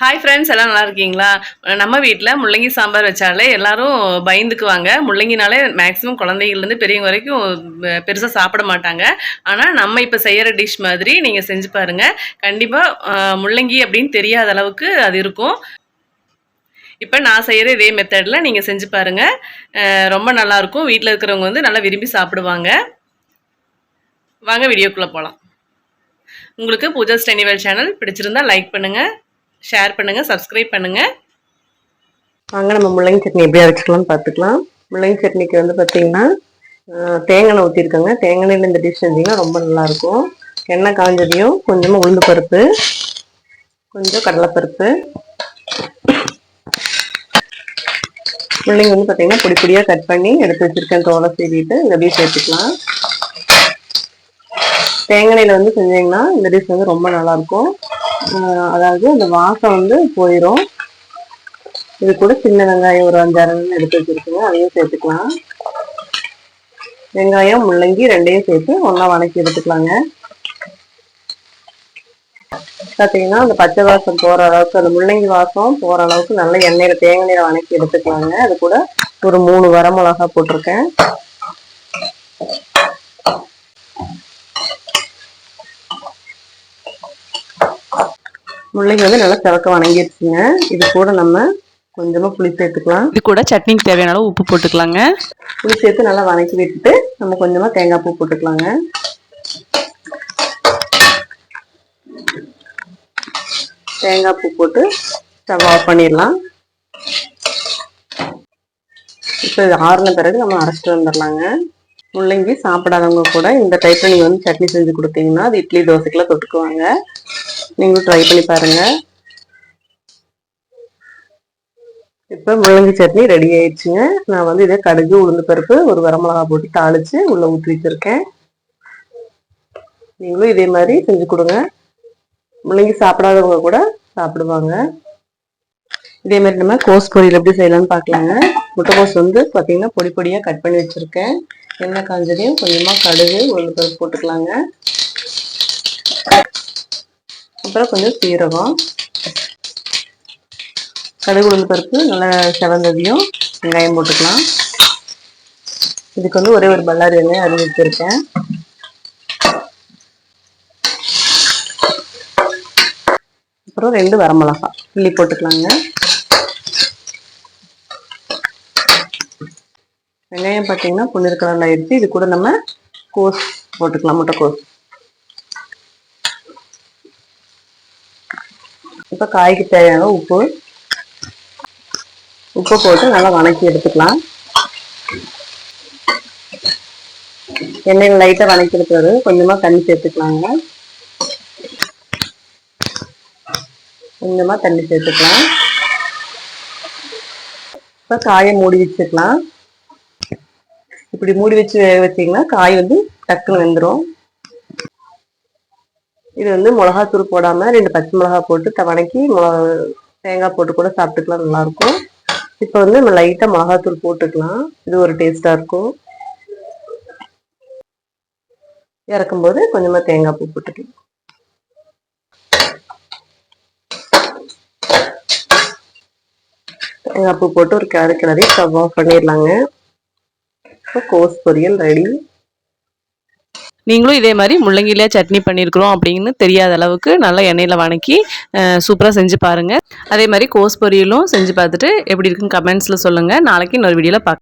Hi friends எல்லாம் நல்லா இருக்கீங்களா? நம்ம வீட்டில் முள்ளங்கி சாம்பார் வச்சாலே எல்லாரும் பயந்துக்குவாங்க. முள்ளங்கினாலே மேக்ஸிமம் குழந்தைங்கள்லேருந்து பெரியவங்க வரைக்கும் பெருசாக சாப்பிட மாட்டாங்க. ஆனால் நம்ம இப்போ செய்கிற டிஷ் மாதிரி நீங்கள் செஞ்சு பாருங்கள் கண்டிப்பாக முள்ளங்கி அப்படின்னு தெரியாத அளவுக்கு அது இருக்கும். இப்போ நான் செய்கிற இதே மெத்தடில் நீங்கள் செஞ்சு பாருங்கள் ரொம்ப நல்லாயிருக்கும் வீட்டில் இருக்கிறவங்க வந்து நல்லா விரும்பி சாப்பிடுவாங்க. வாங்க வீடியோக்குள்ளே போகலாம் உங்களுக்கு பூஜா ஸ்டெனிவல் சேனல் பிடிச்சிருந்தா லைக் பண்ணுங்கள் ஷேர் பண்ணுங்கள் சப்ஸ்கிரைப் பண்ணுங்கள் வாங்க நம்ம முள்ளங்கி சட்னி எப்படி அரைச்சிக்கலாம்னு பார்த்துக்கலாம். முள்ளங்கி சட்னிக்கு வந்து பார்த்தீங்கன்னா தேங்காய் எண்ணெய் ஊற்றிருக்கோங்க தேங்காய் இந்த டிஷ் செஞ்சிங்கன்னா ரொம்ப நல்லாயிருக்கும். எண்ணெய் காஞ்சதையும் கொஞ்சமாக உளுந்து பருப்பு கொஞ்சம் கடலைப்பருப்பு. முள்ளங்கி வந்து பார்த்தீங்கன்னா பொடி பொடியாக கட் பண்ணி எடுத்து வச்சுருக்கேன். தோலை சீவிட்டு இதை அப்படியே சேர்த்துக்கலாம். தேங்காய் எண்ணெயில் வந்து செஞ்சீங்கன்னா இந்த டிஷ் வந்து ரொம்ப நல்லாயிருக்கும். அதாவது அந்த வாசம் வந்து போயிடும் இது கூட சின்ன வெங்காயம் ஒரு அஞ்சாறு எடுத்து வச்சிருக்கோங்க அதையும் சேர்த்துக்கலாம். வெங்காயம் முள்ளங்கி ரெண்டையும் சேர்த்து ஒன்றா வணக்கி எடுத்துக்கலாங்க. பார்த்தீங்கன்னா அந்த பச்சை வாசம் போற அளவுக்கு அந்த முள்ளங்கி வாசம் போற அளவுக்கு நல்ல எண்ணெயில் தேங்காய் நீரை வணக்கி எடுத்துக்கலாங்க. அது கூட ஒரு மூணு வரமிளகா போட்டிருக்கேன். முள்ளங்கி வந்து நல்லா சிவக்க வணங்கிடுச்சுங்க இது கூட நம்ம கொஞ்சமா புளி சேர்த்துக்கலாம். இது கூட சட்னிக்கு தேவையான அளவு உப்பு போட்டுக்கலாங்க. புளி சேர்த்து நல்லா வதக்கி விட்டுட்டு நம்ம கொஞ்சமா தேங்காய் பூ போட்டுக்கலாங்க. தேங்காய் பூ போட்டு ஸ்டவ் ஆஃப் பண்ணிடலாம். இப்போ இது ஆறுன பிறகு நம்ம அரைச்சிட்டு வந்துடலாங்க. முள்ளங்கி சாப்பிடாதவங்க கூட இந்த டைப்ல நீங்க வந்து சட்னி செஞ்சு கொடுத்தீங்கன்னா அது இட்லி தோசைக்கெல்லாம் தொட்டுக்குவாங்க. நீங்களும் ட்ரை பண்ணி பாருங்க. இப்போ முள்ளங்கி சட்னி ரெடி ஆயிடுச்சுங்க. நான் வந்து இதே கடுகு உளுந்து பருப்பு ஒரு வரமிளகா போட்டு தாளிச்சு உள்ள ஊற்றி வச்சிருக்கேன். நீங்களும் இதே மாதிரி செஞ்சு கொடுங்க. முள்ளங்கி சாப்பிடாதவங்க கூட சாப்பிடுவாங்க. இதே மாதிரி நம்ம கோஸ் பொரியல் எப்படி செய்யலாம்னு பார்க்கலாங்க. முட்டைக்கோஸ் வந்து பார்த்தீங்கன்னா பொடி பொடியாக கட் பண்ணி வச்சிருக்கேன். எண்ணெய் காஞ்சதையும் கொஞ்சமாக கடுகு உளுந்து பருப்பு போட்டுக்கலாங்க. அப்புறம் கொஞ்சம் சீரகம் கடுகு உளுந்து பருப்பு நல்லா செவந்ததையும் வெங்காயம் போட்டுக்கலாம். இதுக்கு வந்து ஒரே ஒரு பல்லாரி வெங்காயம் அரிஞ்சு வச்சுருக்கேன். அப்புறம் ரெண்டு வரமிளகா கிள்ளி போட்டுக்கலாங்க. வெங்காயம் பார்த்தீங்கன்னா பொன்னிற கலர்ல ஆயிடுச்சு. இது கூட நம்ம கோஸ் போட்டுக்கலாம் முட்டைக்கோஸ் இப்போ காய்க்கு தேவையான உப்பு. உப்பு போட்டு நல்லா வணக்கி எடுத்துக்கலாம். எண்ணெயில் லைட்டாக வணக்கி எடுக்கிறது. கொஞ்சமாக தண்ணி சேர்த்துக்கலாங்க. கொஞ்சமாக தண்ணி சேர்த்துக்கலாம். இப்போ காயை மூடி வச்சுக்கலாம். இப்படி மூடி வச்சு வேக வச்சிங்கன்னா காய் வந்து டக்குன்னு வெந்துடும் இது வந்து மிளகாத்தூள் போடாமல் ரெண்டு பச்சை மிளகா போட்டு வணக்கி தேங்காய் போட்டு கூட சாப்பிட்டுக்கலாம் நல்லாயிருக்கும். இப்போ வந்து நம்ம லைட்டாக மிளகாத்தூள் போட்டுக்கலாம். இது ஒரு டேஸ்ட்டாக இருக்கும். இறக்கும்போது கொஞ்சமாக தேங்காய் பூ போட்டுக்கலாம். தேங்காய் பூ போட்டு ஒரு கிளறி கிளறி ஸ்டவ் ஆஃப் பண்ணிடலாங்க. இப்போ கோஸ் பொரியல் ரெடி நீங்களும் இதே மாதிரி முள்ளங்கிலேயே சட்னி பண்ணியிருக்கிறோம் அப்படின்னு தெரியாத அளவுக்கு நல்லா எண்ணெயில் வணக்கி சூப்பராக செஞ்சு பாருங்கள் அதே மாதிரி கோஸ் பொரியலும் செஞ்சு பார்த்துட்டு எப்படி இருக்குன்னு கமெண்ட்ஸில் சொல்லுங்கள் நாளைக்கு இன்னொரு வீடியோவில் பார்க்க